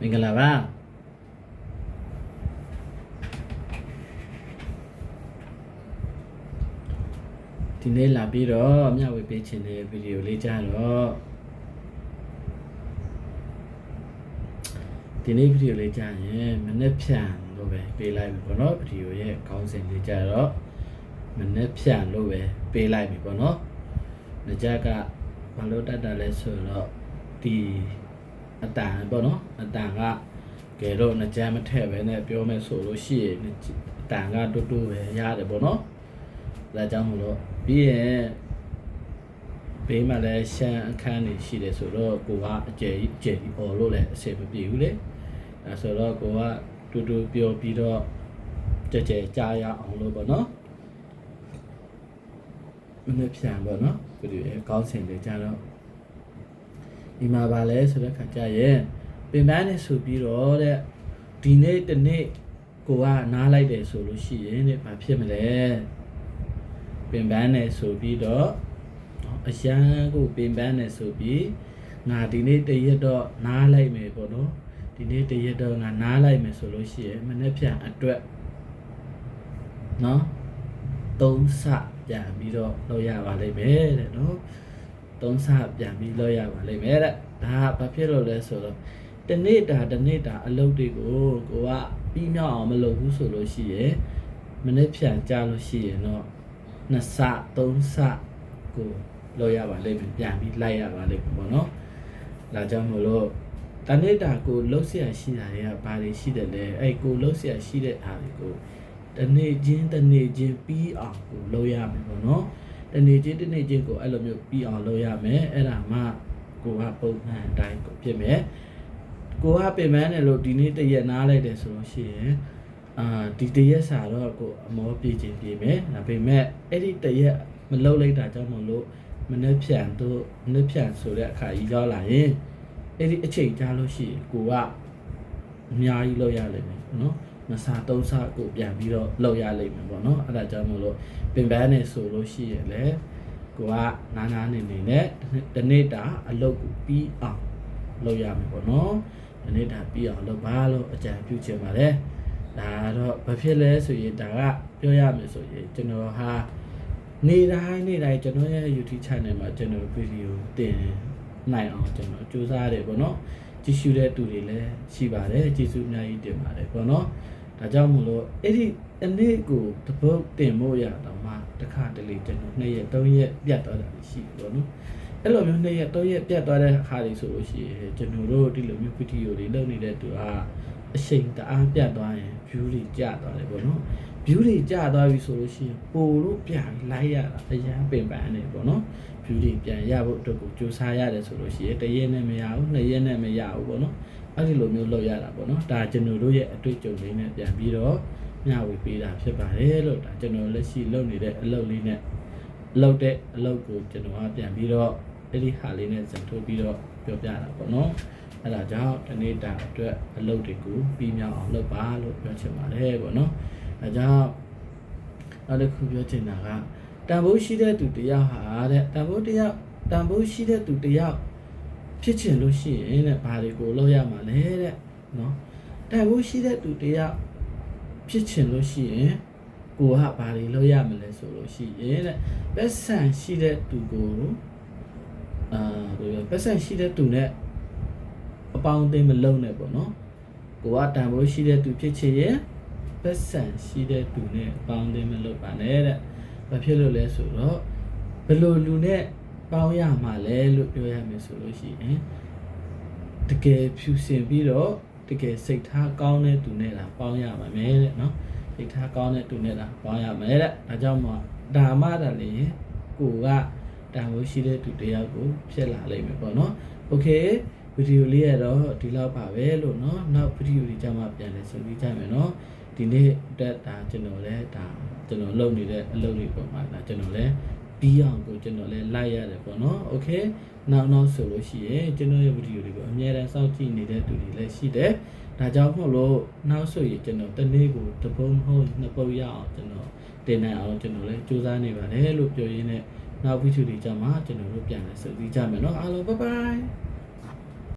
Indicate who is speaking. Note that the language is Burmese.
Speaker 1: မင်္ဂလာပါဒီနေ့လာပြီးတော့မျှဝေပေးခြင်းတဲ့ဗီဒီယိုလေးကြတော့ဒီနေ့ဗီဒီယိုလေးကြရင်မနေ့ဖြန်လို့ပဲပေးလိုက်ပြီပေါ့နော်ဗီဒီယိုရဲ့ခေါင်းစဉ်လေးကြတော့မနေ့ဖြန်လို့ပဲပေးလိုက်ပြီပေါ့နော်။ညကြကဘာလို့တတ်တာလဲဆိုတော့ဒီ အတန်ပေါ့နော်အတန်ကကဲတော့ညကြမထည့်ပဲနဲ့ပြောမယ်ဆိုလို့ရှိရင်အတန်ကတူတူပဲရတယ်ပေါ့နော်။ဒါကြောင့်မလို့ပြီးရင်ဘေးမှာလည်းရှမ်းအခန်းနေရှိတယ်ဆိုတော့ကိုကအကျယ်ကြီးအကျယ်ကြီးអော်လို့လည်းအဆင်မပြေဘူးလေ။အဲဆိုတော့ကိုကတူတူပြောပြီးတော့ကြဲကြဲကြားရအောင်လို့ပေါ့နော်။မနေ့ပြန်ပေါ့နော်။ဒီလိုကောင်းစင်လေးကြတော့ ဒီမှာပါလဲဆိုတဲ့ခါကျရင်ပင်ပန်းနေဆိုပြီးတော့တဲ့ဒီနေ့တနေ့ကိုကနားလိုက်တယ်ဆိုလို့ရှိရင်တဲ့ဘာဖြစ်မလဲပင်ပန်းနေဆိုပြီးတော့အရန်ကိုပင်ပန်းနေဆိုပြီးငါဒီနေ့တရက်တော့နားလိုက်မယ်ပေါ့နော်ဒီနေ့တရက်တော့ငါနားလိုက်မယ်ဆိုလို့ရှိရင်မနေ့ပြန်အတွက်နော်သုံးဆပြန်ပြီးတော့လုပ်ရပါလိမ့်မယ်တဲ့နော် သုံးဆပြန်ပြီးလုပ်ရပါလိမ့်မယ်တဲ့ဒါကဘာဖြစ်လို့လဲဆိုတော့တနေ့တာတနေ့တာအလုပ်တွေကိုကိုကပြီးမြောက်အောင်မလုပ်ဘူးဆိုလို့ရှိရင်မနေ့ပြန်ကြလို့ရှိရင်တော့နှစ်ဆသုံးဆကိုလုပ်ရပါလိမ့်မယ်ပြန်ပြီးလိုက်ရပါလိမ့်မယ်ပေါ့နော်ဒါကြောင့်မလို့တနေ့တာကိုလှုပ်เสียရှိတာတွေကဘာတွေရှိတယ်လဲအဲ့ကိုလှုပ်เสียရှိတဲ့အားတွေကိုတနေ့ချင်းတနေ့ချင်းပြီးအောင်ကိုလုပ်ရမယ်ပေါ့နော် တနေ့ချင်းတနေ့ချင်းကိုအဲ့လိုမျိုးပြီးအောင်လုပ်ရမယ်အဲ့ဒါမှကိုကပုံမှန်အတိုင်းကိုဖြစ်မယ်ကိုကပြင်ပန်းတယ်လို့ဒီနေ့တရက်နားလိုက်တယ်ဆိုလို့ရှိရင်အာဒီတရက်စာတော့ကိုအမောပြေခြင်းပြေမယ်ဒါပေမဲ့အဲ့ဒီတရက်မလုပ်လိုက်တာကြောင့်မလို့မနှက်ဖြန်တို့မနှက်ဖြန်ဆိုတဲ့အခါကြီးရောက်လာရင်အဲ့ဒီအချိန်ကြာလို့ရှိရင်ကိုကအများကြီးလုပ်ရလိမ့်မယ်နော် မစားသုံးစားကိုပြန်ပြီးတော့လုပ်ရလိမ့်မယ်ပေါ့နော်အဲ့ဒါကြောင့်မလို့ပင်ပန်းနေဆိုလို့ရှိရင်လည်းကိုကနားနားနေနေနဲ့တနေ့တာအလုပ်ကိုပြီးအောင်လုပ်ရမယ်ပေါ့နော်ဒီနေ့တာပြီးအောင်လုပ်ပါလို့အကြံပြုချင်ပါတယ်ဒါတော့ဘာဖြစ်လဲဆိုရင်ဒါကပြောရမယ်ဆိုရင်ကျွန်တော်ဟာနေ့တိုင်းနေ့တိုင်းကျွန်တော်ရဲ့ YouTube channel မှာကျွန်တော်ဗီဒီယိုတင်နိုင်အောင်ကျွန်တော်စူးစမ်းရတယ်ပေါ့နော်ကြည့်ရှုတဲ့သူတွေလည်းရှိပါတယ်ကျေးဇူးအများကြီးတင်ပါတယ်ပေါ့နော် ဒါကြောင့်မို့လို့အဲ့ဒီအနည်းကိုတပုတ်တင်ဖို့ရတော့မှတစ်ခါတလေကျွန်တော်2ရက်3ရက်ပြတ်သွားတာရှိတယ်ပေါ့နော်အဲ့လိုမျိုး2ရက်3ရက်ပြတ်သွားတဲ့အခါတွေဆိုလို့ရှိရင်ကျွန်တော်တို့ဒီလိုမျိုးဗီဒီယိုတွေလုပ်နေတဲ့သူကအချိန်တအားပြတ်သွားရင် view တွေကျသွားတယ်ပေါ့နော် view တွေကျသွားပြီဆိုလို့ရှိရင်ပိုလို့ပြန်လိုက်ရတာအရန်ပင်ပန်းနေပေါ့နော် view တွေပြန်ရဖို့အတွက်ကိုကြိုးစားရတယ်ဆိုလို့ရှိရင်တစ်ရက်နဲ့မရဘူးနှစ်ရက်နဲ့မရဘူးပေါ့နော် အဲ့ဒီလိုမျိုးလုပ်ရတာပေါ့နော်ဒါကျွန်တော်တို့ရဲ့အတွေ့အကြုံလေးနဲ့ပြန်ပြီးတော့မျှဝေပေးတာဖြစ်ပါတယ်လို့ဒါကျွန်တော်လက်ရှိလုပ်နေတဲ့အလုပ်လေးနဲ့လုပ်တဲ့အလုပ်ကိုကျွန်တော်ကပြန်ပြီးတော့အဲ့ဒီဟာလေးနဲ့ဇံထုတ်ပြီးတော့ပြောပြတာပေါ့နော်အဲ့ဒါကြောင့်ဒီနေ့တာအတွက်အလုပ်တွေကိုပြီးမြောက်အောင်လုပ်ပါလို့ပြောချင်ပါတယ်ပေါ့နော်အဲကြောင့်နောက်တစ်ခုပြောချင်တာကတန်ဖိုးရှိတဲ့သူတယောက်ဟာတဲ့တန်ဖိုးတယောက်တန်ဖိုးရှိတဲ့သူတယောက် ဖြစ်ချင်လို့ရှိရင်တဲ့ဘာတွေကိုလုပ်ရမှာလဲတဲ့နော်တန်ဖိုးရှိတဲ့သူတယောက်ဖြစ်ချင်လို့ရှိရင်ကိုကဘာတွေလုပ်ရမလဲဆိုလို့ရှိရင်တဲ့ပတ်စံရှိတဲ့သူကိုအာဘယ်လိုပတ်စံရှိတဲ့သူနဲ့အပေါင်းအသင်းမလုပ်နဲ့ပေါ့နော်ကိုကတန်ဖိုးရှိတဲ့သူဖြစ်ချင်ရင်ပတ်စံရှိတဲ့သူနဲ့အပေါင်းအသင်းမလုပ်ပါနဲ့တဲ့ဘာဖြစ်လို့လဲဆိုတော့ဘယ်လိုလူနဲ့ ပေါင်းရမှာလဲလို့ပြောရမယ်ဆိုလို့ရှိရင်တကယ်ဖြူစင်ပြီးတော့တကယ်စိတ်ထားကောင်းတဲ့သူနဲ့လာပေါင်းရမှာမယ်တဲ့နော်စိတ်ထားကောင်းတဲ့သူနဲ့လာပေါင်းရမယ်တဲ့ဒါကြောင့်မှဒါမှတည်းလေကိုကတာဝန်ရှိတဲ့သူတယောက်ကိုဖြစ်လာလိမ့်မယ်ပေါ့နော်โอเคဗီဒီယိုလေးရတော့ဒီလောက်ပါပဲလို့เนาะနောက်ဗီဒီယိုလေးကြမှာပြန်လဲဆိုပြီးကြမယ်เนาะဒီနေ့တက်ဒါကျွန်တော်လည်းဒါကျွန်တော်လုပ်နေတဲ့အလုပ်တွေပုံမှာဒါကျွန်တော်လည်း ပြီးအောင်ကိုကျွန်တော်လည်းလိုက်ရတယ်ပေါ့နော်โอเคနောက်နောက်ဆိုလို့ရှိရင်ကျွန်တော်ရဲ့ဗီဒီယိုတွေကိုအများအားစောင့်ကြည့်နေတဲ့သူတွေလည်းရှိတယ်ဒါကြောင့်မို့လို့နောက်ဆိုရင်ကျွန်တော်တနေ့ကိုတစ်ပုံမဟုတ်နှစ်ပုံရအောင်ကျွန်တော်တင်နိုင်အောင်ကျွန်တော်လည်းစူးစမ်းနေပါတယ်လို့ပြောရင်းနဲ့နောက်ဗီဒီယိုတွေကြမှာကျွန်တော်တို့ပြန်လဲဆက်ပြီးကြမယ်เนาะအားလုံးဘိုင်ဘိုင်